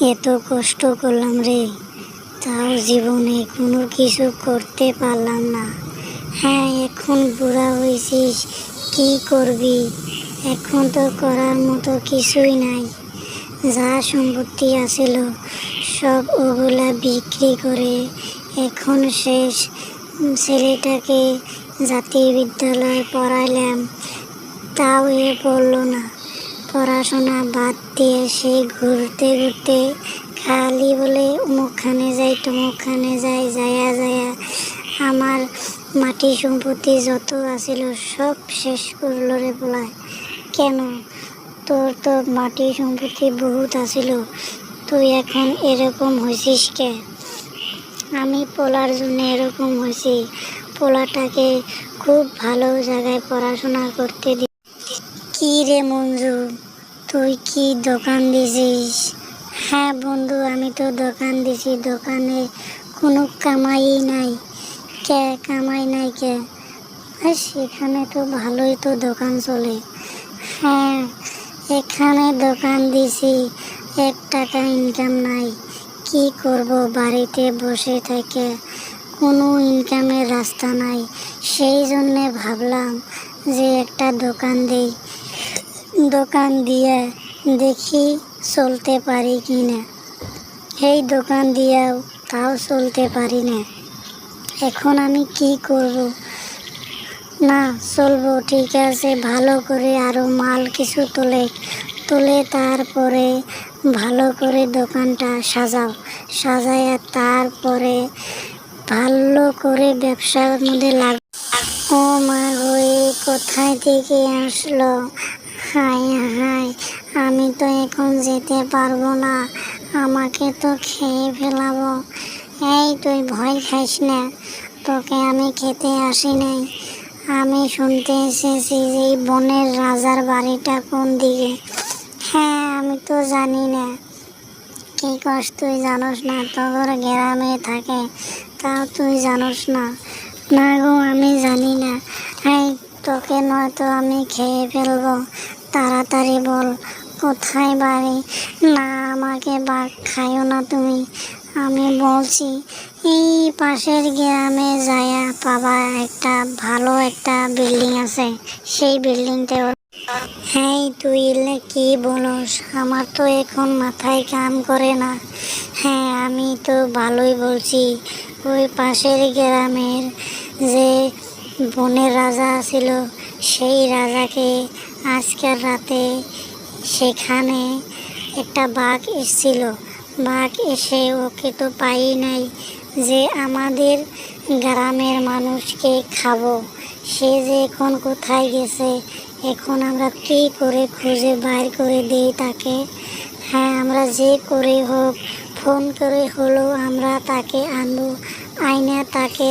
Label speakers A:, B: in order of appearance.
A: এত কষ্ট করলাম রে। তাও জীবনে কোনো কিছু করতে পারলাম না। হ্যাঁ এখন বুড়া হয়েছিস, কি করবি? এখন তো করার মতো কিছুই নাই। যা সম্পত্তি আছিল, সব ওগুলা বিক্রি করে এখন শেষ। ছেলেটাকে জাতীয় বিদ্যালয়ে পড়াইলাম, তাও এ পড়ল না। পড়াশোনা বাদ দিয়ে সে ঘুরতে ঘুরতে খালি বলে অমুকখানে যাই, তমুকখানে যাই, যায়া যায়া। আমার মাটি সম্পত্তি যত আছিল সব শেষ করল রে বলায় কেন? তোর তো মাটি সম্পত্তি বহুত আছিল। তুই এখন এরকম হয়েছিস কে? আমি পোলার জন্য এরকম হয়েছি পোলাটাকে খুব ভালো জায়গায় পড়াশোনা করতে কি রে মঞ্জু, তুই কি দোকান দিছিস? হ্যাঁ বন্ধু, আমি তো দোকান দিছি, দোকানে কোনো কামাই নাই। কে কামাই নাই কে? সেখানে তো ভালোই তো দোকান চলে। হ্যাঁ এখানে দোকান দিছি, এক টাকা ইনকাম নাই। কি করব বাড়িতে বসে থেকে? কোনো ইনকামের রাস্তা নাই। সেই জন্যে ভাবলাম যে একটা দোকান দিই। দোকান দিয়া দেখি চলতে পারি কি না। এই দোকান দিয়াও তাও চলতে পারি না। এখন আমি কি করব? না, চলবো, ঠিক আছে, ভালো করে আরও মাল কিছু তোলে, তুলে তারপরে ভালো করে দোকানটা সাজাও। সাজাইয়া তারপরে ভালো করে ব্যবসার মধ্যে লাগ ও মা এ কোথায় থেকে আসলো? হাই হাই আমি তো এখন যেতে পারব না। আমাকে তো খেয়ে ফেলাবো। এই তুই ভয় খাইস না, তোকে আমি খেতে আসি নাই। আমি শুনতে এসেছি যে বনের রাজার বাড়িটা কোন দিকে। হ্যাঁ আমি তো জানি না। কি কস তুই জানোস না, তোর গ্রামে থাকে, তাও তুই জানোস না। না গো, আমি জানি না। এই, তোকে নয়তো আমি খেয়ে ফেলব। তাড়াতাড়ি বল, কোথায় বাড়ি? না, আমাকে বাঘ খাইও না তুমি। আমি বলছি, এই পাশের গ্রামে যায়া পাবা একটা ভালো একটা বিল্ডিং আছে। সেই বিল্ডিংটা হ্যাঁ তুই কি বলস? আমার তো এখন মাথায় কাম করে না। হ্যাঁ আমি তো ভালোই বলছি। ওই পাশের গ্রামের যে বনের রাজা ছিল, সেই রাজাকে আজকের রাতে সেখানে একটা বাঘ এসেছিল। বাঘ এসে ওকে তো পাই নাই যে আমাদের গ্রামের মানুষকে খাব। সে যে এখন কোথায় গেছে, এখন আমরা কী করে খুঁজে বাইর করে দিই তাকে? হ্যাঁ আমরা যে করে হোক, ফোন করে হলেও আমরা তাকে আনব, আইনা তাকে